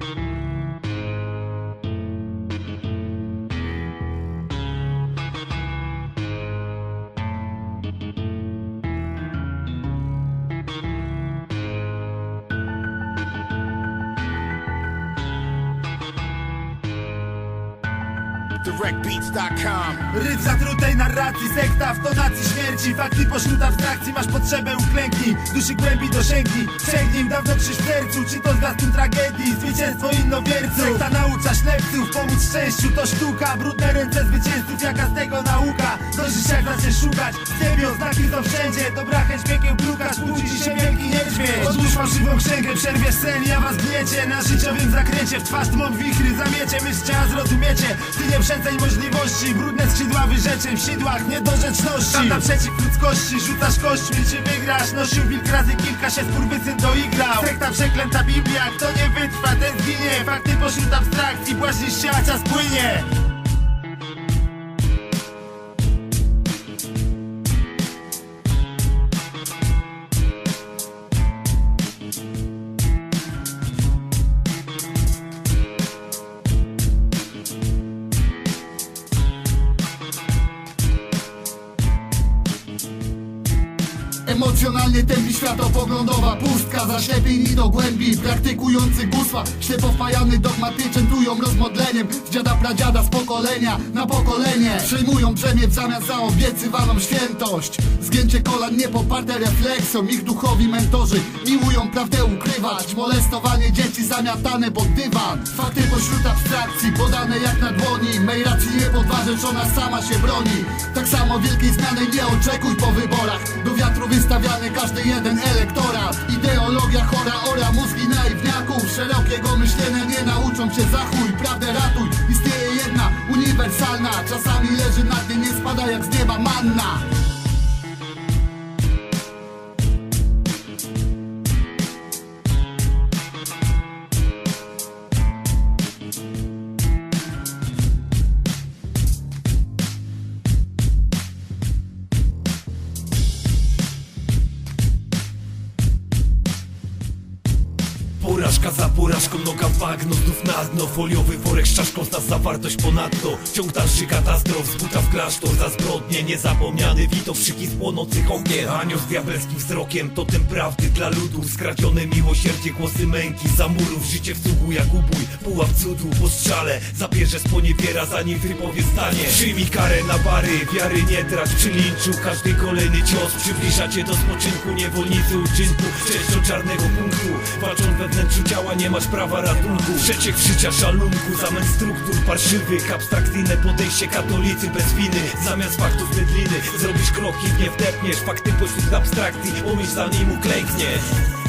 Thank you. directbeats.com. Ryb zatrutej narracji, sekta w tonacji śmierci. Fakty pośród abstrakcji, masz potrzebę uklęknij Duszy głębi dosięgnij, sięgnij dawno krzyż w sercu. Czy to zwiastun tragedii, zwycięstwo innowierców. Sekta naucza ślepców, pomóc szczęściu. To sztuka. Brudne ręce zwycięzców, jaka z tego nauka? Dojrzysz jak zaczniesz szukać, w niebie oznaki są wszędzie. Dobra chęć piekieł brukać, budzi się wielki niedźwiedź. Odłóż fałszywą księgę, przerwiesz sen, ja was gniecie. Na życiowym zakręcie, w twarz tmą wichry Zamiecie, myśl zrozumiecie. Ty nie przeceń możliwości, brudne skrzydła wyrzeczeń W sidłach niedorzeczności Tam naprzeciw ludzkości, rzucasz kośćmi czy wygrasz? Nosił wilk razy kilka się skurwysyn doigrał Sekta przeklęta Biblia, kto nie wytrwa ten zginie. Fakty pośród abstrakcji, płaźnisz się, a czas płynie Emocjonalnie tępi światopoglądowa pustka. Zaślepień i do głębi Praktykujący gusła. Ślepo wpajany dogmatyczem Czują rozmodleniem. Z dziada pradziada z pokolenia na pokolenie. Przejmują brzemię w zamian za obiecywaną świętość. Zgięcie kolan nie poparte refleksją. Ich duchowi mentorzy miłują prawdę ukrywać. Molestowanie dzieci zamiatane pod dywan. Fakty pośród abstrakcji podane jak na dłoni. Mej racji nie podważę, ona sama się broni. Tak samo wielkiej zmiany nie oczekuj po wyborach. Do wiatru każdy jeden elektorat. Ideologia chora ora mózgi naiwniaków. Szerokiego myślenia nie nauczą cię zachuj Prawdę ratuj, istnieje jedna uniwersalna. Czasami leży na dnie, nie spada jak z nieba manna Porażka za porażką, noga w bagno, znów na dno. Foliowy worek z czaszką, zna zawartość ponadto. Ciąg dalszy katastrof, z buta w klasztor. Za zbrodnie, niezapomniany widok Krzyki z płonących ognie Anioł z diabelskim wzrokiem, totem prawdy dla ludu. Skradzione miłosierdzie, głosy męki. Za murów, życie w sługu jak ubój. Pułap cudu, po strzale. Zabierze sponiewiera, zanim wypowie stanie. Przyjmij karę na bary, wiary nie trać Przy linczu. Każdy kolejny cios Przybliża cię do spoczynku, niewolnicy uczynku Część do czarnego punktu. Walcząc we wnętrzu ciała, nie masz prawa ratunku. Przeciek życia szalunku, zamęt struktur parszywych Abstrakcyjne podejście katolicy bez winy. Zamiast faktów bydliny Zrobisz kroki, nie wdepniesz. Fakty pośród abstrakcji, pomyśl zanim uklękniesz